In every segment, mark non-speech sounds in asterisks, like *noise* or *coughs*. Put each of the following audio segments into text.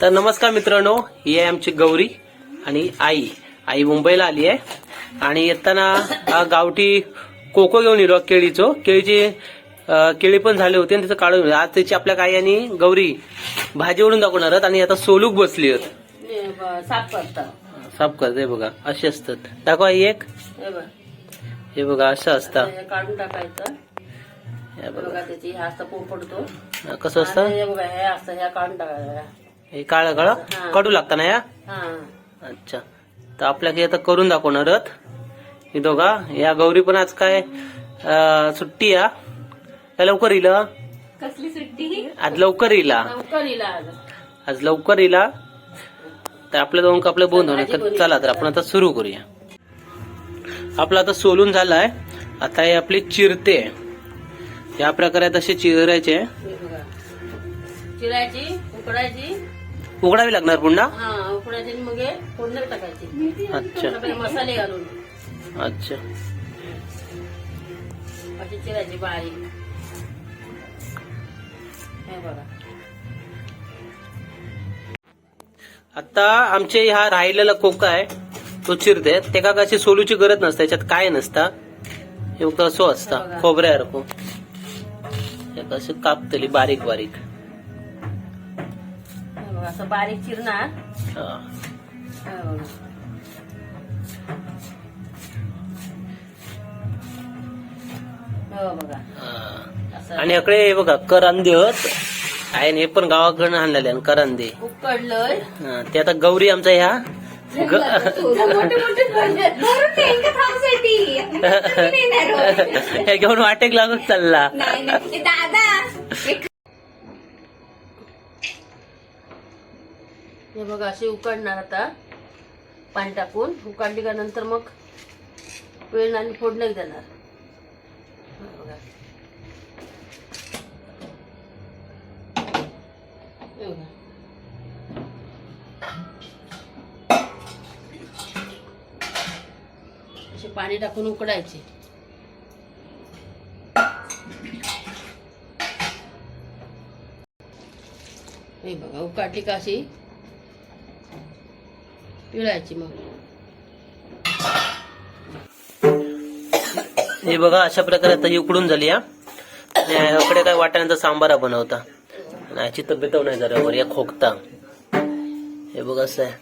तर नमस्कार मित्रांनो ही आहे आमची गौरी आणि आई. आई मुंबईला आली आहे. आणि येताना हा गावठी कोको घेऊन येलो केळीचो. केळीची केळी पण झाली होती आणि त्याचं काढून. आज त्याची आपल्या आई आणि गौरी भाजी ओढून दाखवणार आहेत आणि आता सोलूक बसली आहेत. हे साफ करतात साफ करते बघा अशी असतात. दाखवा ही एक. हे बघ. हे असं असतं. हे काढून टाकायचं. हे हे बघा त्याची हे पोपडतो कसं असतं? हे बघा हे असतं हे काढून टाकायचं. हे काळं काळं हा. कडू लागतं ना या? हा. अच्छा. तर आपल्याकडे आता करून दाखवणार आहोत ही दोघा या गौरी पण आज काय अं, सुट्टी या? काय लवकर येईल कसली सुट्टी आज लवकर येईल. लवकर इला आज. आज लवकर येईल तर आपल्या दोन आपलं बोंद होणे तर चला तर आपण आता सुरू करूया. आपलं आता सोलून झालाय. आता हे आपली चिरते. या प्रकारे तसे चिरायचे. हे बघा. चिरायची उकडायची. उघडावी लागणार पुन्हा? हा उकडायची आणि मग हे फोडणीत टाकायची. अच्छा. मसाले घालून. अच्छा. अशी चिरायची बारीक. हे बघा. आता आमचे ह्या राहिलेला कोका आहे तो चिरते. ते का कशी सोलूची गरज नसते त्याच्यात काय नसता. हे फक्त असं असतं खोबऱ्यासारखं हे कसं कापतली बारीक बारीक. असं बारीक चिरणार हा. हे. बघा. आणि इकडे बघा करंदे होत. आहे आणि हे पण गावाकडनं आणलेले आहे करंदे. उकडलंय ते आता गौरी आमचा ह्या. *laughs* घेऊन वाटेक लागून चालला. हे बघा अशी उकडणार आता पाणी टाकून. उकडली का नंतर मग वेळ आणि फोडणं देणार. बघा. असे पाणी टाकून उकडायचे. हे बघा उकाटली का अशी? पिळायची मग. हे बघा अशा प्रकारे आता ही उकडून झाली आणि इकडे काय वाटाण्याचा सांबारा बनवता आणि याची तब्येत नाही जरा वर या खोकता. हे बघ असं आहे.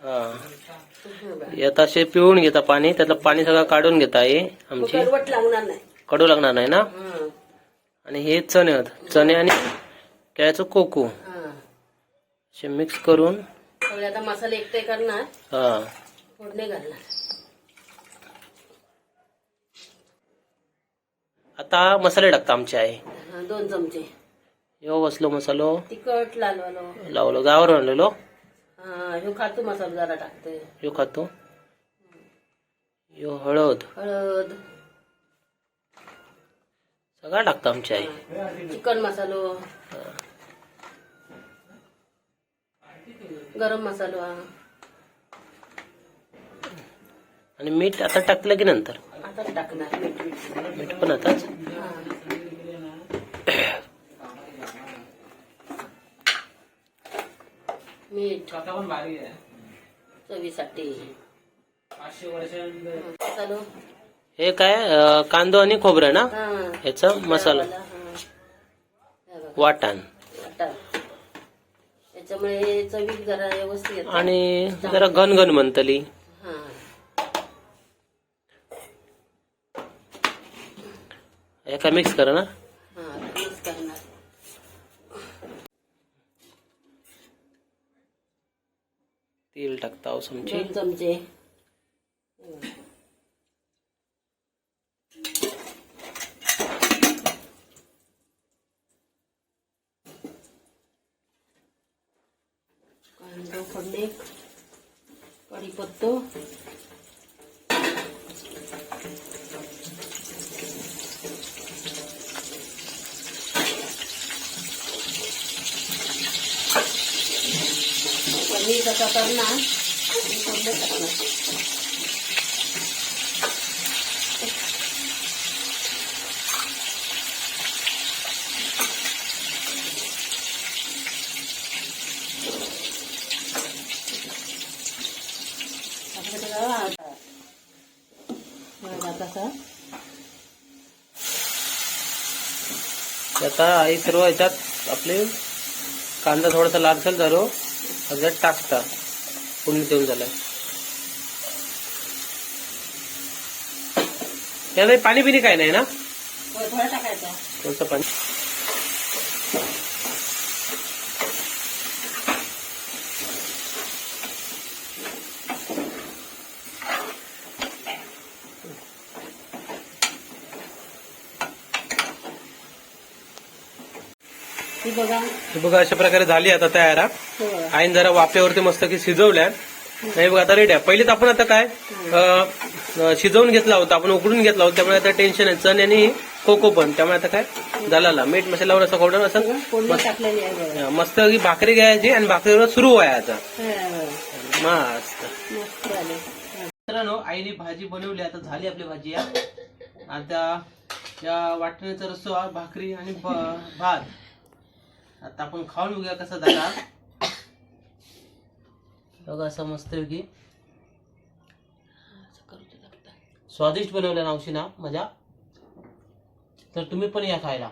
हा. यात असे पिळून घेता पाणी त्यातलं पाणी सगळं काढून घेता हे आमची. कडवट लागणार नाही. कडू लागणार नाही ना. आणि हे चणे आहेत. चणे आणि केळ्याचं कोको. असे मिक्स करून सगळे आता मसाले एकटे करणार. हा. फोडणी घालणार. आता मसाले टाकता आमचे आहे हं, दोन चमचे. यो बसलो मसालो. तिखट लालवालो लावलो गावावर आणलेलो. हा ह्यो खातो मसाला जरा टाकते. यो खातो. यो हळद. हळद. सगळं टाकतं आमची आई. चिकन मसालो. गरम मसालो. आणि मीठ आता टाकलं की नंतर? आता टाकणार. मीठ मीठ. मीठ पण आताच. मीठ. चवीसाठी. मसालो. हे काय कांदो आणि खोबरं ना? हा. ह्याचा मसाला. हा. हे. वाटण. त्याच्यामुळे चवी जरा व्यवस्थित येते. आणि जरा घनघन म्हणतली. हा. हे काय मिक्स कर ना? हा, करणार. तेल टाकता दोन चमचे कांदा फोडणे कढीपत्तो पनीर कसा करणार आणि फोडणी टाकणार बघा आता आई सर्व ह्याच्यात आपले कांदा थोडासा लालसर झालो ह्याच्यात टाकता. पुण्य देऊन झालाय यामध्ये पाणी बिणी काय नाही ना? थोडा टाकायचा. कोणतं पाणी. ती बघा. हे बघा अशा प्रकारे झाली आता तयार हा. आईन जरा वाफ्यावरती मस्त की शिजवल्या. नाही बघा आता रेडी आहे. पहिलेच आपण आता काय अं, अं, शिजवून घेतला होता आपण उकडून घेतला होता त्यामुळे आता टेन्शन आहे. चण आणि कोको पण. त्यामुळे आता काय झाला मीठ असं खोडून असं फोडणी टाकलेली आहे बघा मस्त की भाकरी घ्यायची आणि भाकरीवर सुरू व्हायचा होय, होय. मस्त. मस्त झाले. हा. मित्रांनो आईने भाजी बनवली आता झाली आपली भाजी या आता या वाटण्याचा रस्सा भाकरी आणि भ- भात. आता आपण खाऊन बघूया कसा झाला. *coughs* बघा असं मस्त की. स्वादिष्ट बनवलं ना ना मजा. तर तुम्ही पण या खायला.